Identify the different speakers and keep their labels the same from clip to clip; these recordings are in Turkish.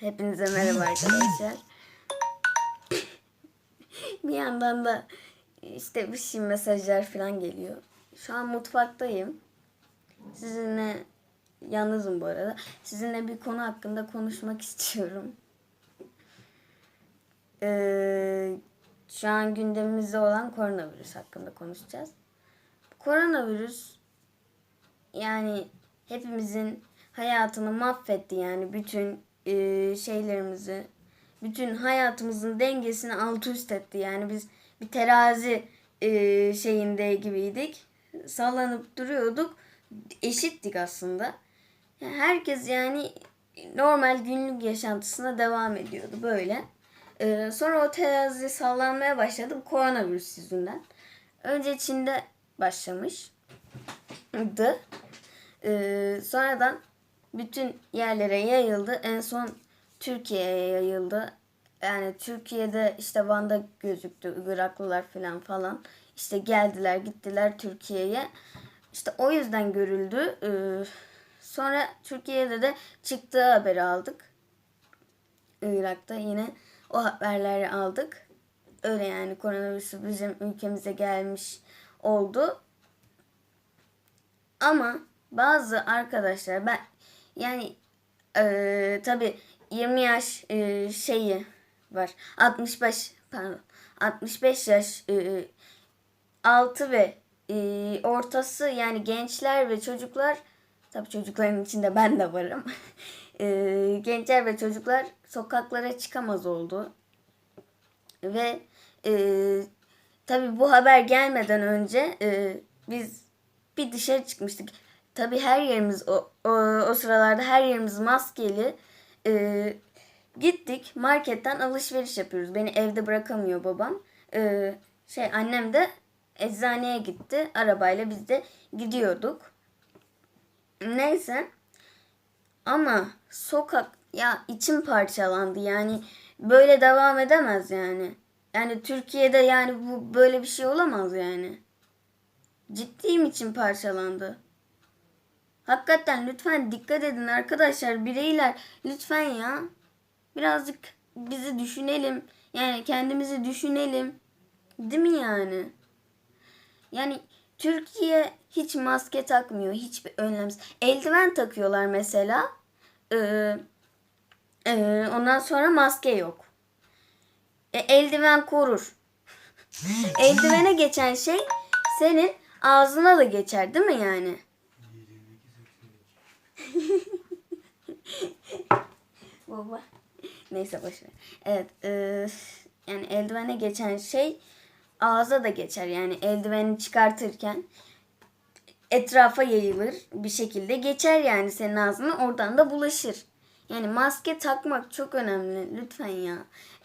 Speaker 1: Hepinize merhaba arkadaşlar. bir yandan da işte bir şey mesajlar falan geliyor. Şu an mutfaktayım. Sizinle yalnızım bu arada. Sizinle bir konu hakkında konuşmak istiyorum. Ee, şu an gündemimizde olan koronavirüs hakkında konuşacağız. Koronavirüs yani hepimizin hayatını mahvetti yani bütün e, şeylerimizi bütün hayatımızın dengesini alt üst etti. Yani biz bir terazi e, şeyinde gibiydik. Sallanıp duruyorduk. Eşittik aslında. Herkes yani normal günlük yaşantısına devam ediyordu böyle. E, sonra o terazi sallanmaya başladı bu koronavirüs yüzünden. Önce Çin'de başlamıştı. Ee, sonradan bütün yerlere yayıldı. En son Türkiye'ye yayıldı. Yani Türkiye'de işte Van'da gözüktü Iraklılar falan falan. İşte geldiler gittiler Türkiye'ye. İşte o yüzden görüldü. Ee, sonra Türkiye'de de çıktığı haberi aldık. Irak'ta yine o haberleri aldık. Öyle yani koronavirüsü bizim ülkemize gelmiş oldu. Ama bazı arkadaşlar ben yani e, tabi 20 yaş e, şeyi var. 65 pardon 65 yaş e, altı ve e, ortası yani gençler ve çocuklar tabi çocukların içinde ben de varım. e, gençler ve çocuklar sokaklara çıkamaz oldu. Ve e, tabi bu haber gelmeden önce e, biz bir dışarı çıkmıştık. Tabi her yerimiz o, o, o sıralarda her yerimiz maskeli. E, gittik marketten alışveriş yapıyoruz. Beni evde bırakamıyor babam. E, şey annem de eczaneye gitti. Arabayla biz de gidiyorduk. Neyse. Ama sokak ya içim parçalandı yani böyle devam edemez yani. Yani Türkiye'de yani bu böyle bir şey olamaz yani. Ciddiyim için parçalandı. Hakikaten lütfen dikkat edin arkadaşlar bireyler lütfen ya. Birazcık bizi düşünelim. Yani kendimizi düşünelim. Değil mi yani? Yani Türkiye hiç maske takmıyor. Hiçbir önlemsiz. Eldiven takıyorlar mesela. Ee, e, ondan sonra maske yok. E, eldiven korur. Eldivene geçen şey senin ağzına da geçer değil mi yani? Baba. Neyse boşver. Evet. E, yani eldivene geçen şey ağza da geçer. Yani eldiveni çıkartırken etrafa yayılır bir şekilde geçer yani senin ağzına oradan da bulaşır. Yani maske takmak çok önemli lütfen ya.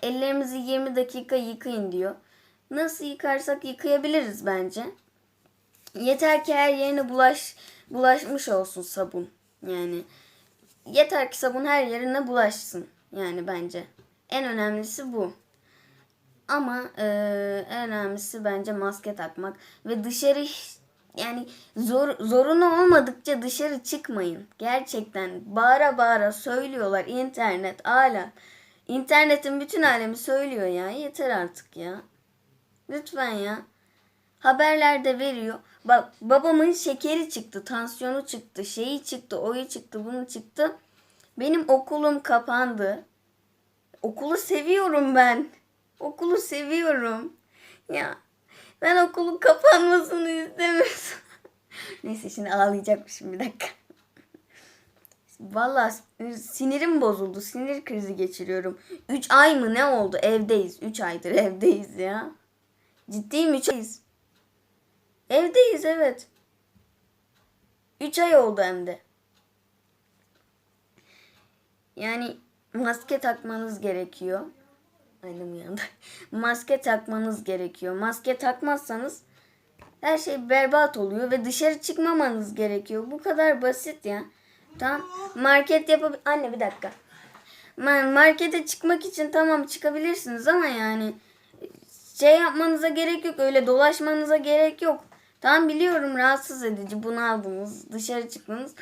Speaker 1: Ellerimizi 20 dakika yıkayın diyor. Nasıl yıkarsak yıkayabiliriz bence. Yeter ki her yerine bulaş bulaşmış olsun sabun. Yani yeter ki sabun her yerine bulaşsın. Yani bence. En önemlisi bu. Ama e, en önemlisi bence maske takmak ve dışarı yani zor zorunlu olmadıkça dışarı çıkmayın. Gerçekten bağıra bağıra söylüyorlar internet hala. İnternetin bütün alemi söylüyor ya. Yeter artık ya. Lütfen ya. Haberlerde veriyor. Bak babamın şekeri çıktı, tansiyonu çıktı, şeyi çıktı, oyu çıktı, bunu çıktı. Benim okulum kapandı. Okulu seviyorum ben. Okulu seviyorum. Ya ben okulun kapanmasını istemiyorum. Neyse şimdi ağlayacakmışım bir dakika. Valla sinirim bozuldu. Sinir krizi geçiriyorum. 3 ay mı ne oldu? Evdeyiz. 3 aydır evdeyiz ya. Ciddiyim 3 ayız. Evdeyiz evet. 3 ay oldu hem de. Yani maske takmanız gerekiyor. Annem yanında. Maske takmanız gerekiyor. Maske takmazsanız her şey berbat oluyor ve dışarı çıkmamanız gerekiyor. Bu kadar basit ya. Tamam. Market yapıp anne bir dakika. Markete çıkmak için tamam çıkabilirsiniz ama yani şey yapmanıza gerek yok. Öyle dolaşmanıza gerek yok. Tamam biliyorum rahatsız edici bunaldınız. Dışarı çıktınız.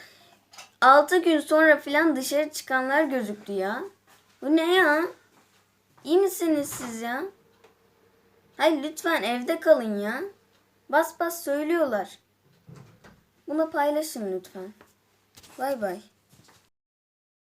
Speaker 1: 6 gün sonra falan dışarı çıkanlar gözüktü ya. Bu ne ya? İyi misiniz siz ya? Hayır lütfen evde kalın ya. Bas bas söylüyorlar. Bunu paylaşın lütfen. Bay bay.